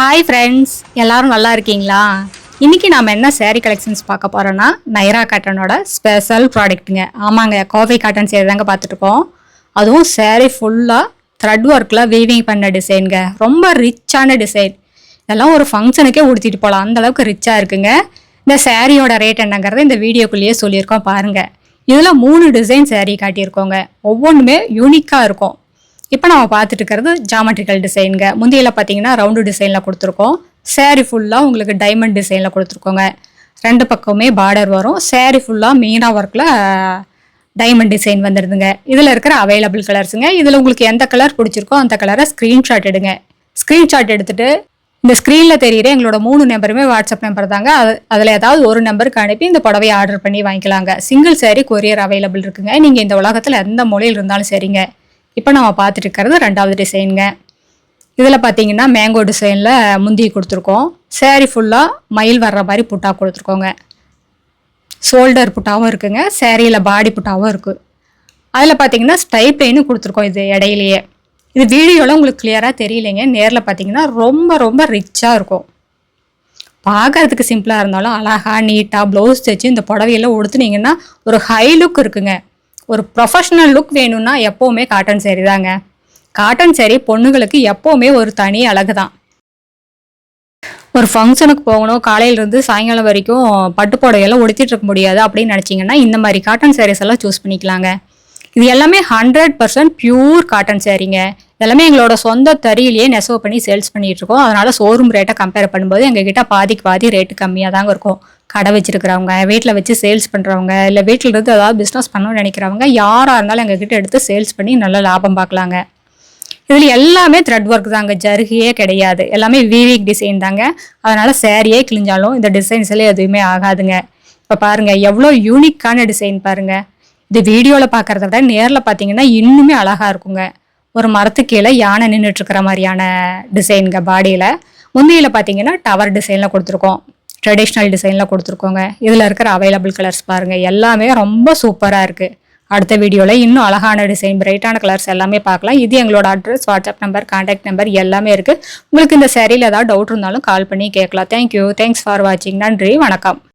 Hi friends எல்லோரும் நல்லா இருக்கீங்களா? இன்றைக்கி நாம் என்ன சேரீ கலெக்ஷன்ஸ் பார்க்க போகிறோன்னா நைரா காட்டனோட ஸ்பெஷல் ப்ராடக்ட்டுங்க ஆமாங்க கோவை காட்டன் சேரீ தாங்க பார்த்துட்ருக்கோம் அதுவும் சேரீ ஃபுல்லாக த்ரெட் ஒர்க்கில் வீவிங் பண்ண டிசைனுங்க ரொம்ப ரிச்சான டிசைன் இதெல்லாம் ஒரு ஃபங்க்ஷனுக்கே உடுத்திட்டு போகலாம் அந்தளவுக்கு ரிச்சாக இருக்குங்க. இந்த சேரீயோட ரேட் என்னங்கிறத இந்த வீடியோக்குள்ளேயே சொல்லியிருக்கோம் பாருங்கள் இதில் மூணு டிசைன் சேரீ காட்டியிருக்கோங்க. ஒவ்வொன்றுமே யூனிக்காக இருக்கும். இப்போ நம்ம பார்த்துட்டு இருக்கிறது ஜாமெட்ரிக்கல் டிசைனுங்க முந்தையில பார்த்தீங்கன்னா ரவுண்டு டிசைனில் கொடுத்துருக்கோம். சேரீ ஃபுல்லாக உங்களுக்கு டைமண்ட் டிசைனில் கொடுத்துருக்கோங்க. ரெண்டு பக்கமே பார்டர் வரும். சேரீ ஃபுல்லாக மெயினாக ஒர்க்கில் டைமண்ட் டிசைன் வந்துடுதுங்க இதில் இருக்கிற அவைலபிள் கலர்ஸுங்க இதில் உங்களுக்கு எந்த கலர் பிடிச்சிருக்கோ அந்த கலரை ஸ்க்ரீன்ஷாட் எடுங்க. ஸ்க்ரீன்ஷாட் எடுத்துட்டு இந்த ஸ்க்ரீனில் தெரியிற எங்களோட மூணு நம்பருமே வாட்ஸ்அப் நம்பர் தாங்க. அது அதில் ஏதாவது ஒரு நம்பருக்கு அனுப்பி இந்த புடவையை ஆர்டர் பண்ணி வாங்கிக்கலாங்க. சிங்கிள் சேரீ கொரியர் அவைலபிள் இருக்குங்க. நீங்கள் இந்த உலகத்தில் எந்த மொழியில் இருந்தாலும் சரிங்க. இப்போ நம்ம பார்த்துட்டு இருக்கிறது ரெண்டாவது டிசைனுங்க. இதில் பார்த்தீங்கன்னா மேங்கோ டிசைனில் முந்தி கொடுத்துருக்கோம். சேரீ ஃபுல்லாக மயில் வர்ற மாதிரி புட்டா கொடுத்துருக்கோங்க. ஷோல்டர் புட்டாவும் இருக்குங்க. சேரீயில் பாடி புட்டாவும் இருக்குது அதில் பார்த்தீங்கன்னா ஸ்டைப்லைனும் கொடுத்துருக்கோம் இது இடையிலேயே. இது வீடியோவில் உங்களுக்கு கிளியராக தெரியலைங்க. நேரில் பார்த்தீங்கன்னா ரொம்ப ரொம்ப ரிச்சாக இருக்கும். பார்க்கறதுக்கு சிம்பிளாக இருந்தாலும் அழகாக நீட்டாக ப்ளவுஸ் தைச்சு இந்த புடவையெல்லாம் உடுத்துனீங்கன்னா ஒரு ஹை லுக் இருக்குங்க. ஒரு ப்ரொஃபஷ்னல் லுக் வேணும்னா எப்போவுமே காட்டன் சேரீ தாங்க. காட்டன் சேரீ பொண்ணுங்களுக்கு எப்போவுமே ஒரு தனி அழகு தான் ஒரு ஃபங்க்ஷனுக்கு போகணும் காலையிலேருந்து சாயங்காலம் வரைக்கும் பட்டு புடவையெல்லாம் உடுத்திட்டு இருக்க முடியாது அப்படின்னு நினச்சிங்கன்னா இந்த மாதிரி காட்டன் sarees எல்லாம் சூஸ் பண்ணிக்கலாங்க. இது எல்லாமே ஹண்ட்ரட் பர்சன்ட் பியூர் காட்டன் சாரீங்க எல்லாமே எங்களோட சொந்த தறியிலேயே நெசவு பண்ணி சேல்ஸ் பண்ணிட்டு இருக்கோம். அதனால ஷோரூம் ரேட்டை கம்பேர் பண்ணும்போது எங்ககிட்ட பாதிக்கு பாதி ரேட்டு கம்மியாக தாங்க இருக்கும். கடை வச்சிருக்கிறவங்க வீட்டில் வச்சு சேல்ஸ் பண்ணுறவங்க இல்லை வீட்டில் இருந்து ஏதாவது பிஸ்னஸ் பண்ணணும்னு நினைக்கிறவங்க யாராக இருந்தாலும் எங்ககிட்ட எடுத்து சேல்ஸ் பண்ணி நல்ல லாபம் பார்க்கலாங்க. இதில் எல்லாமே த்ரெட் ஒர்க் தாங்க. ஜருகியே கிடையாது. எல்லாமே வீவிக் டிசைன் தாங்க. அதனால் சேரீயே கிழிஞ்சாலும் இந்த டிசைன்ஸ் எதுவுமே ஆகாதுங்க. இப்போ பாருங்கள் எவ்வளோ யூனிக்கான டிசைன் பாருங்கள் இது வீடியோவில் பார்க்கறத விட நேரில் பார்த்தீங்கன்னா இன்னுமே அழகாக இருக்குங்க. ஒரு மரத்துக்கு கீழே யானை நின்றுட்டுருக்கிற மாதிரியான டிசைனுங்க பாடியில் முந்தையில் பார்த்தீங்கன்னா டவர் டிசைனில் கொடுத்துருக்கோம். ட்ரெடிஷ்னல் டிசைனில் கொடுத்துருக்கோங்க. இதில் இருக்கிற அவைலபிள் கலர்ஸ் பாருங்கள் எல்லாமே ரொம்ப சூப்பராக இருக்குது அடுத்த வீடியோவில் இன்னும் அழகான டிசைன் பிரைட்டான கலர்ஸ் எல்லாமே பார்க்கலாம். இது எங்களோட address WhatsApp number contact number எல்லாமே இருக்குது உங்களுக்கு இந்த சேரீயில் ஏதாவது டவுட் இருந்தாலும் கால் பண்ணி கேட்கலாம். தேங்க்யூ தேங்க்ஸ் ஃபார் வாட்சிங் நன்றி. வணக்கம்.